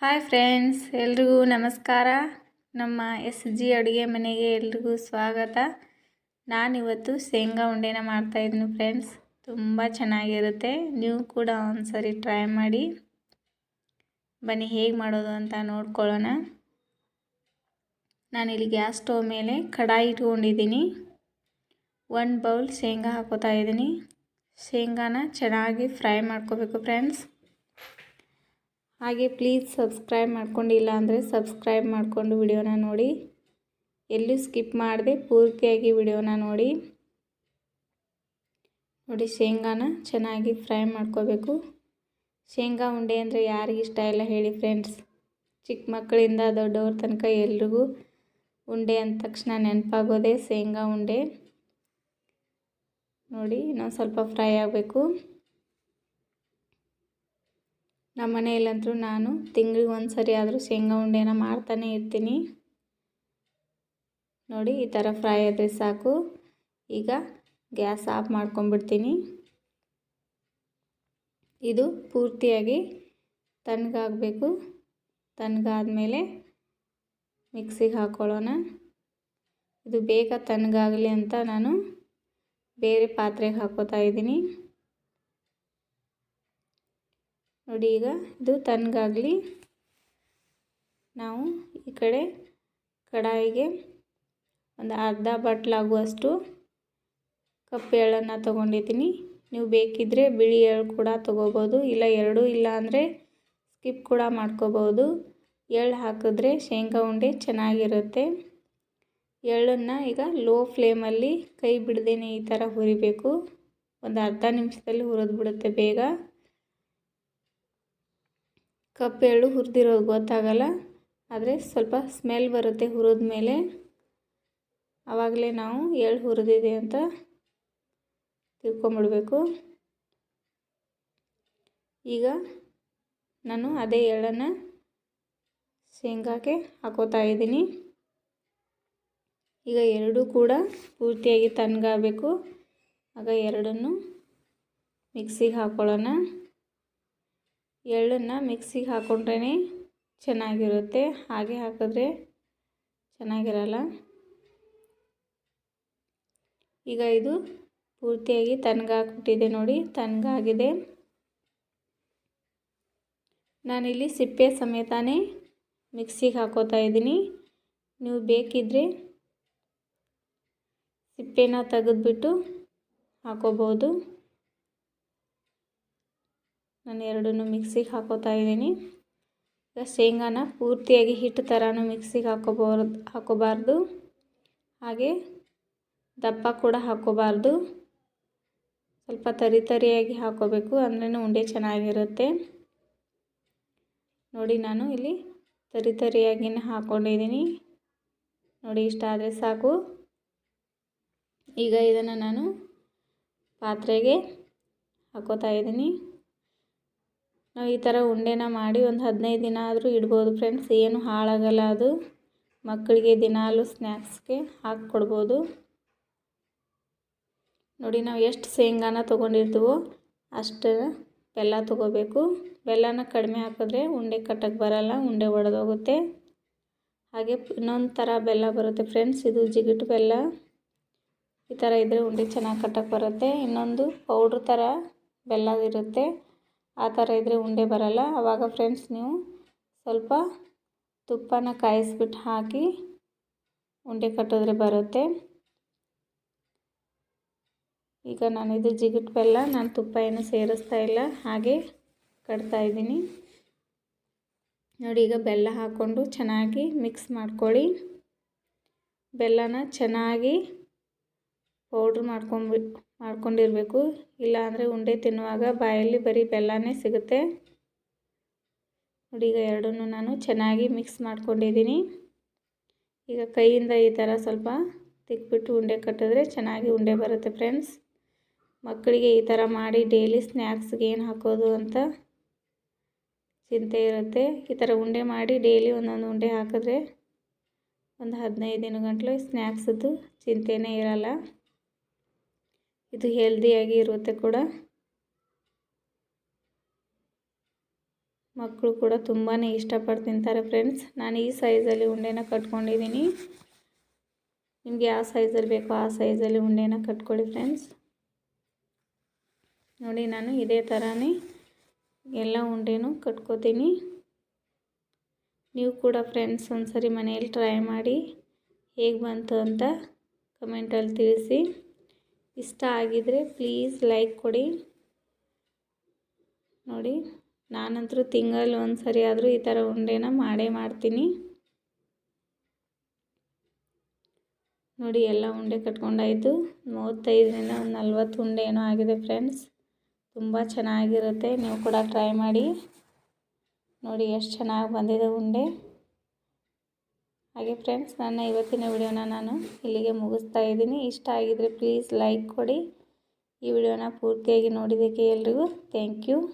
Hi friends, ಎಲ್ರಿಗೂ ನಮಸ್ಕಾರ. ನಮ್ಮ ಎಸ್ ಜಿ ಅಡುಗೆ ಮನೆಗೆ ಎಲ್ರಿಗೂ ಸ್ವಾಗತ. ನಾನಿವತ್ತು ಶೇಂಗಾ ಉಂಡೆನ ಮಾಡ್ತಾಯಿದ್ದೀನಿ ಫ್ರೆಂಡ್ಸ್. ತುಂಬ ಚೆನ್ನಾಗಿರುತ್ತೆ. ನೀವು ಕೂಡ ಒಂದ್ಸರಿ ಟ್ರೈ ಮಾಡಿ. ಬನ್ನಿ, ಹೇಗೆ ಮಾಡೋದು ಅಂತ ನೋಡ್ಕೊಳ್ಳೋಣ. ನಾನಿಲ್ಲಿ ಗ್ಯಾಸ್ ಸ್ಟವ್ ಮೇಲೆ ಕಡಾಯಿ ಇಟ್ಕೊಂಡಿದ್ದೀನಿ. ಒಂದು ಬೌಲ್ ಶೇಂಗಾ ಹಾಕೋತಾ ಇದ್ದೀನಿ. ಶೇಂಗಾನ ಚೆನ್ನಾಗಿ ಫ್ರೈ ಮಾಡ್ಕೋಬೇಕು ಫ್ರೆಂಡ್ಸ್. ಹಾಗೆ ಪ್ಲೀಸ್ ಸಬ್ಸ್ಕ್ರೈಬ್ ಮಾಡ್ಕೊಂಡಿಲ್ಲ ಅಂದರೆ ಸಬ್ಸ್ಕ್ರೈಬ್ ಮಾಡಿಕೊಂಡು ವಿಡಿಯೋನ ನೋಡಿ. ಎಲ್ಲೂ ಸ್ಕಿಪ್ ಮಾಡದೆ ಪೂರ್ತಿಯಾಗಿ ವಿಡಿಯೋನ ನೋಡಿ. ನೋಡಿ ಶೇಂಗಾನ ಚೆನ್ನಾಗಿ ಫ್ರೈ ಮಾಡ್ಕೋಬೇಕು. ಶೇಂಗಾ ಉಂಡೆ ಅಂದರೆ ಯಾರಿಗಿಷ್ಟ ಇಲ್ಲ ಹೇಳಿ ಫ್ರೆಂಡ್ಸ್ ಚಿಕ್ಕ ಮಕ್ಕಳಿಂದ ದೊಡ್ಡವ್ರ ತನಕ ಎಲ್ರಿಗೂ ಉಂಡೆ ಅಂದ ತಕ್ಷಣ ನೆನಪಾಗೋದೇ ಶೇಂಗಾ ಉಂಡೆ. ನೋಡಿ ಇನ್ನೊಂದು ಸ್ವಲ್ಪ ಫ್ರೈ ಆಗಬೇಕು. ನಮ್ಮ ಮನೆಯಲ್ಲಂತೂ ನಾನು ತಿಂಗಳಿಗೆ ಒಂದು ಸರಿ ಆದರೂ ಶೇಂಗಾ ಉಂಡೆನ ಮಾಡ್ತಾನೆ ಇರ್ತೀನಿ. ನೋಡಿ, ಈ ಥರ ಫ್ರೈ ಆದರೆ ಸಾಕು. ಈಗ ಗ್ಯಾಸ್ ಆಫ್ ಮಾಡ್ಕೊಂಡ್ಬಿಡ್ತೀನಿ. ಇದು ಪೂರ್ತಿಯಾಗಿ ತಣ್ಣಗಾಗಬೇಕು. ತಣ್ಣಗಾದ್ಮೇಲೆ ಮಿಕ್ಸಿಗೆ ಹಾಕ್ಕೊಳ್ಳೋಣ ಇದು ಬೇಗ ತಣ್ಣಗಾಗಲಿ ಅಂತ ನಾನು ಬೇರೆ ಪಾತ್ರೆಗೆ ಹಾಕೋತಾ ಇದ್ದೀನಿ. ನೋಡಿ ಈಗ ಇದು ತನ್ಗಾಗಲಿ ನಾವು ಈ ಕಡೆ ಕಡಾಯಿಗೆ ಒಂದು ಅರ್ಧ ಬಟ್ಲಾಗುವಷ್ಟು ಕಪ್ಪು ಎಳ್ಳನ್ನು ತೊಗೊಂಡಿದ್ದೀನಿ. ನೀವು ಬೇಕಿದ್ದರೆ ಬಿಳಿ ಎಳ್ಳು ಕೂಡ ತೊಗೋಬೋದು, ಇಲ್ಲ ಎರಡೂ ಇಲ್ಲ ಅಂದರೆ ಸ್ಕಿಪ್ ಕೂಡ ಮಾಡ್ಕೋಬೋದು. ಎಳ್ಳು ಹಾಕಿದ್ರೆ ಶೇಂಗಾ ಉಂಡೆ ಚೆನ್ನಾಗಿರುತ್ತೆ. ಎಳ್ಳನ್ನು ಈಗ ಲೋ ಫ್ಲೇಮಲ್ಲಿ ಕೈ ಬಿಡದೇನೆ ಈ ಥರ ಹುರಿಬೇಕು. ಒಂದು ಅರ್ಧ ನಿಮಿಷದಲ್ಲಿ ಹುರಿದು ಬಿಡುತ್ತೆ ಬೇಗ. ಕಪ್ಪು ಎಳ್ಳು ಹುರಿದಿರೋದು ಗೊತ್ತಾಗಲ್ಲ, ಆದರೆ ಸ್ವಲ್ಪ ಸ್ಮೆಲ್ ಬರುತ್ತೆ ಹುರಿದ ಮೇಲೆ. ಆವಾಗಲೇ ನಾವು ಎಳ್ಳು ಹುರಿದಿದೆ ಅಂತ ತಿಳ್ಕೊಂಬಿಡ್ಬೇಕು. ಈಗ ನಾನು ಅದೇ ಎಳ್ಳನ್ನು ಶೇಂಗಾಕ್ಕೆ ಹಾಕೋತಾ ಇದ್ದೀನಿ. ಈಗ ಎರಡೂ ಕೂಡ ಪೂರ್ತಿಯಾಗಿ ತಣ್ಣಗಾಗಬೇಕು. ಆಗ ಎರಡನ್ನು ಮಿಕ್ಸಿಗೆ ಹಾಕ್ಕೊಳ್ಳೋಣ ಎಳ್ಳನ್ನು ಮಿಕ್ಸಿಗೆ ಹಾಕ್ಕೊಂಡ್ರೇ ಚೆನ್ನಾಗಿರುತ್ತೆ. ಹಾಗೆ ಹಾಕಿದ್ರೆ ಚೆನ್ನಾಗಿರಲ್ಲ. ಈಗ ಇದು ಪೂರ್ತಿಯಾಗಿ ತಣ್ಣಗಾಗ್ಬಿಟ್ಟಿದೆ ನೋಡಿ. ತಣ್ಣಗಾಗಿದೆ ನಾನಿಲ್ಲಿ ಸಿಪ್ಪೆ ಸಮೇತನೇ ಮಿಕ್ಸಿಗೆ ಹಾಕೋತಾ ಇದ್ದೀನಿ. ನೀವು ಬೇಕಿದ್ದರೆ ಸಿಪ್ಪೆನ ತೆಗೆದ್ಬಿಟ್ಟು ಹಾಕೋಬೋದು. ನಾನು ಎರಡನ್ನೂ ಮಿಕ್ಸಿಗೆ ಹಾಕೋತಾ ಇದ್ದೀನಿ. ಈಗ ಶೇಂಗಾನ ಪೂರ್ತಿಯಾಗಿ ಹಿಟ್ಟು ಥರನೂ ಮಿಕ್ಸಿಗೆ ಹಾಕೋಬಾರ್ದು ಹಾಕೋಬಾರ್ದು. ಹಾಗೆ ದಪ್ಪ ಕೂಡ ಹಾಕೋಬಾರ್ದು. ಸ್ವಲ್ಪ ತರಿ ತರಿಯಾಗಿ ಹಾಕೋಬೇಕು ಅಂದ್ರೂ ಉಂಡೆ ಚೆನ್ನಾಗಿರುತ್ತೆ. ನೋಡಿ ನಾನು ಇಲ್ಲಿ ತರಿ ತರಿಯಾಗಿನೇ ಹಾಕ್ಕೊಂಡಿದ್ದೀನಿ ನೋಡಿ ಇಷ್ಟ ಆದರೆ ಸಾಕು. ಈಗ ಇದನ್ನು ನಾನು ಪಾತ್ರೆಗೆ ಹಾಕೋತಾ ಇದ್ದೀನಿ. ನಾವು ಈ ಥರ ಉಂಡೆನ ಮಾಡಿ ಒಂದು ಹದಿನೈದು ದಿನ ಆದರೂ ಇಡ್ಬೋದು ಫ್ರೆಂಡ್ಸ್ ಏನು ಹಾಳಾಗಲ್ಲ ಅದು. ಮಕ್ಕಳಿಗೆ ದಿನಾಲು ಸ್ನ್ಯಾಕ್ಸ್ಗೆ ಹಾಕ್ಕೊಡ್ಬೋದು. ನೋಡಿ ನಾವು ಎಷ್ಟು ಶೇಂಗಾನ ತೊಗೊಂಡಿರ್ತೀವೋ ಅಷ್ಟು ಬೆಲ್ಲ ತೊಗೋಬೇಕು. ಬೆಲ್ಲನ ಕಡಿಮೆ ಹಾಕಿದ್ರೆ ಉಂಡೆ ಕಟ್ಟಕ್ಕೆ ಬರಲ್ಲ, ಉಂಡೆ ಒಡೆದೋಗುತ್ತೆ. ಹಾಗೆ ಇನ್ನೊಂದು ಥರ ಬೆಲ್ಲ ಬರುತ್ತೆ ಫ್ರೆಂಡ್ಸ್ ಇದು ಜಿಗಿಟು ಬೆಲ್ಲ. ಈ ಥರ ಇದ್ದರೆ ಉಂಡೆ ಚೆನ್ನಾಗಿ ಕಟ್ಟಕ್ಕೆ ಬರುತ್ತೆ. ಇನ್ನೊಂದು ಪೌಡ್ರ್ ಥರ ಬೆಲ್ಲ ಇರುತ್ತೆ ಆ ಥರ ಇದ್ದರೆ ಉಂಡೆ ಬರಲ್ಲ. ಆವಾಗ ಫ್ರೆಂಡ್ಸ್ ನೀವು ಸ್ವಲ್ಪ ತುಪ್ಪನ ಕಾಯಿಸ್ಬಿಟ್ಟು ಹಾಕಿ ಉಂಡೆ ಕಟ್ಟಿದ್ರೆ ಬರುತ್ತೆ. ಈಗ ನಾನಿದು ಜಿಗಿಟ್ ಬೆಲ್ಲ, ನಾನು ತುಪ್ಪ ಏನು ಸೇರಿಸ್ತಾ ಇಲ್ಲ, ಹಾಗೆ ಕಟ್ತಾ ಇದ್ದೀನಿ. ನೋಡಿ, ಈಗ ಬೆಲ್ಲ ಹಾಕ್ಕೊಂಡು ಚೆನ್ನಾಗಿ ಮಿಕ್ಸ್ ಮಾಡ್ಕೊಳ್ಳಿ. ಬೆಲ್ಲನ ಚೆನ್ನಾಗಿ ಪೌಡ್ರ್ ಮಾಡ್ಕೊಂಬಿಟ್ಟು ಮಾಡ್ಕೊಂಡಿರಬೇಕು. ಇಲ್ಲಾಂದರೆ ಉಂಡೆ ತಿನ್ನುವಾಗ ಬಾಯಲ್ಲಿ ಬರೀ ಬೆಲ್ಲನೇ ಸಿಗುತ್ತೆ. ನೋಡಿ, ಈಗ ಎರಡನ್ನೂ ನಾನು ಚೆನ್ನಾಗಿ ಮಿಕ್ಸ್ ಮಾಡ್ಕೊಂಡಿದ್ದೀನಿ. ಈಗ ಕೈಯಿಂದ ಈ ಥರ ಸ್ವಲ್ಪ ತಿಕ್ಬಿಟ್ಟು ಉಂಡೆ ಕಟ್ಟಿದ್ರೆ ಚೆನ್ನಾಗಿ ಉಂಡೆ ಬರುತ್ತೆ ಫ್ರೆಂಡ್ಸ್ ಮಕ್ಕಳಿಗೆ ಈ ಥರ ಮಾಡಿ ಡೈಲಿ ಸ್ನ್ಯಾಕ್ಸ್ಗೆ ಏನು ಹಾಕೋದು ಅಂತ ಚಿಂತೆ ಇರುತ್ತೆ. ಈ ಥರ ಉಂಡೆ ಮಾಡಿ ಡೈಲಿ ಒಂದೊಂದು ಉಂಡೆ ಹಾಕಿದ್ರೆ ಒಂದು ಹದಿನೈದು ದಿನ ಗಂಟಲು ಸ್ನ್ಯಾಕ್ಸದ್ದು ಚಿಂತೆನೇ ಇರಲ್ಲ. ಇದು ಹೆಲ್ದಿಯಾಗಿ ಇರುತ್ತೆ ಕೂಡ. ಮಕ್ಕಳು ಕೂಡ ತುಂಬಾ ಇಷ್ಟಪಟ್ಟು ತಿಂತಾರೆ ಫ್ರೆಂಡ್ಸ್ ನಾನು ಈ ಸೈಜಲ್ಲಿ ಉಂಡೆನ ಕಟ್ಕೊಂಡಿದ್ದೀನಿ ನಿಮಗೆ ಯಾವ ಸೈಜಲ್ಲಿ ಬೇಕೋ ಆ ಸೈಜಲ್ಲಿ ಉಂಡೆನ ಕಟ್ಕೊಳ್ಳಿ ಫ್ರೆಂಡ್ಸ್ ನೋಡಿ ನಾನು ಇದೇ ಥರನೇ ಎಲ್ಲ ಉಂಡೆನೂ ಕಟ್ಕೋತೀನಿ. ನೀವು ಕೂಡ ಫ್ರೆಂಡ್ಸ್ ಒಂದ್ಸರಿ ಮನೆಯಲ್ಲಿ ಟ್ರೈ ಮಾಡಿ ಹೇಗೆ ಬಂತು ಅಂತ ಕಮೆಂಟಲ್ಲಿ ತಿಳಿಸಿ. ಇಷ್ಟ ಆಗಿದ್ರೆ ಪ್ಲೀಸ್ ಲೈಕ್ ಕೊಡಿ. ನೋಡಿ ನಾನಂತರೂ ತಿಂಗಳು ಒಂದು ಸರಿ ಆದರೂ ಈ ಥರ ಉಂಡೆನ ಮಾಡೇ ಮಾಡ್ತೀನಿ. ನೋಡಿ, ಎಲ್ಲ ಉಂಡೆ ಕಟ್ಕೊಂಡಾಯಿತು. ಮೂವತ್ತೈದರಿಂದ ಒಂದು ನಲ್ವತ್ತು ಉಂಡೆ ಏನೋ ಆಗಿದೆ ಫ್ರೆಂಡ್ಸ್ ತುಂಬ ಚೆನ್ನಾಗಿರುತ್ತೆ, ನೀವು ಕೂಡ ಟ್ರೈ ಮಾಡಿ. ನೋಡಿ, ಎಷ್ಟು ಚೆನ್ನಾಗಿ ಬಂದಿದೆ ಉಂಡೆ. ಹಾಗೆ ಫ್ರೆಂಡ್ಸ್ ನನ್ನ ಇವತ್ತಿನ ವಿಡಿಯೋನ ನಾನು ಇಲ್ಲಿಗೆ ಮುಗಿಸ್ತಾ ಇದ್ದೀನಿ. ಇಷ್ಟ ಆಗಿದ್ದರೆ ಪ್ಲೀಸ್ ಲೈಕ್ ಕೊಡಿ. ಈ ವಿಡಿಯೋನ ಪೂರ್ತಿಯಾಗಿ ನೋಡಿದ್ದಕ್ಕೆ ಎಲ್ರಿಗೂ ಥ್ಯಾಂಕ್ ಯು